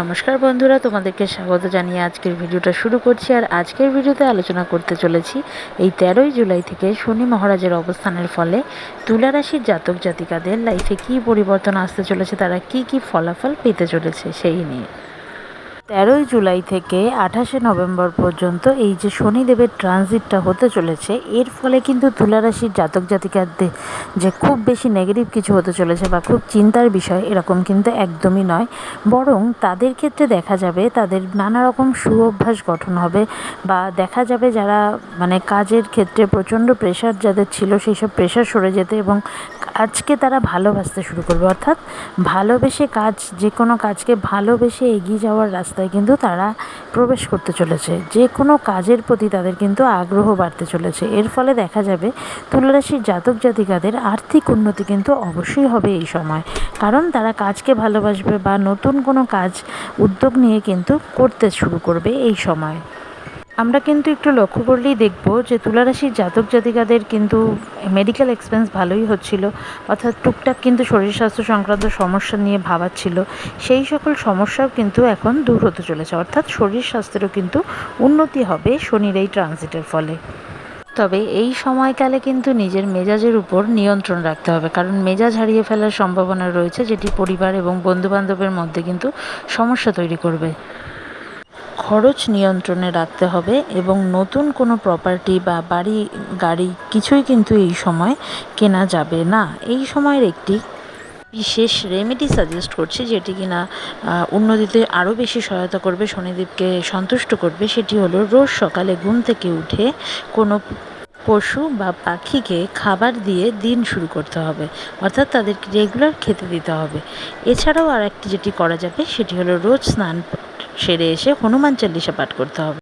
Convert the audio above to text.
নমস্কার বন্ধুরা, তোমাদেরকে স্বাগত জানিয়ে আজকের ভিডিওটা শুরু করছি আর আজকের ভিডিওতে আলোচনা করতে চলেছি এই তেরোই জুলাই থেকে শনি মহারাজের অবস্থানের ফলে তুলারাশির জাতক জাতিকাদের লাইফে কি পরিবর্তন আসতে চলেছে, তারা কি কি ফলাফল পেতে চলেছে সেই নিয়ে। তেরোই জুলাই থেকে আঠাশে নভেম্বর পর্যন্ত এই যে শনিদেবের ট্রানজিটটা হতে চলেছে, এর ফলে কিন্তু তুলারাশির জাতক জাতিকাদের যে খুব বেশি নেগেটিভ কিছু হতে চলেছে বা খুব চিন্তার বিষয় এরকম কিন্তু একদমই নয়। বরং তাদের ক্ষেত্রে দেখা যাবে তাদের নানা রকম সুঅভ্যাস গঠন হবে বা দেখা যাবে যারা মানে কাজের ক্ষেত্রে প্রচণ্ড প্রেশার যাদের ছিল, সেই সব প্রেশার সরে যেতে এবং কাজকে তারা ভালোবাসতে শুরু করবে। অর্থাৎ ভালোবেসে কাজ, যে কোনো কাজকে ভালোবেসে এগিয়ে যাওয়ার রাস্তায় কিন্তু তারা প্রবেশ করতে চলেছে। যে কোনো কাজের প্রতি তাদের কিন্তু আগ্রহ বাড়তে চলেছে। এর ফলে দেখা যাবে তুলারাশির জাতক জাতিকাদের আর্থিক উন্নতি কিন্তু অবশ্যই হবে এই সময়। কারণ তারা কাজকে ভালোবাসবে বা নতুন কোনো কাজ, উদ্যোগ নিয়ে কিন্তু করতে শুরু করবে এই সময়। আমরা কিন্তু একটু লক্ষ্য করলেই দেখব যে তুলারাশির জাতক জাতিকাদের কিন্তু মেডিকেল এক্সপেন্স ভালোই হচ্ছিল, অর্থাৎ টুকটাক কিন্তু শরীর স্বাস্থ্য সংক্রান্ত সমস্যা নিয়ে ভাবাচ্ছিল। সেই সকল সমস্যাও কিন্তু এখন দূর হতে চলেছে, অর্থাৎ শরীর স্বাস্থ্যেরও কিন্তু উন্নতি হবে শনির এই ট্রানজিটের ফলে। তবে এই সময়কালে কিন্তু নিজের মেজাজের উপর নিয়ন্ত্রণ রাখতে হবে, কারণ মেজাজ হারিয়ে ফেলার সম্ভাবনা রয়েছে, যেটি পরিবার এবং বন্ধুবান্ধবের মধ্যে কিন্তু সমস্যা তৈরি করবে। খরচ নিয়ন্ত্রণে রাখতে হবে এবং নতুন কোনো প্রপার্টি বা বাড়ি, গাড়ি কিছুই কিন্তু এই সময় কেনা যাবে না। এই সময়ের একটি বিশেষ রেমেডি সাজেস্ট করছি যেটি কিনা উন্নতিতে আরও বেশি সহায়তা করবে, শনিদেবকে সন্তুষ্ট করবে, সেটি হলো রোজ সকালে ঘুম থেকে উঠে কোনো পশু বা পাখিকে খাবার দিয়ে দিন শুরু করতে হবে, অর্থাৎ তাদেরকে রেগুলার খেতে দিতে হবে। এছাড়াও আর একটি যেটি করা যাবে, সেটি হলো রোজ স্নান সেরে এসে হনুমান চল্লিশা পাঠ করতে হবে।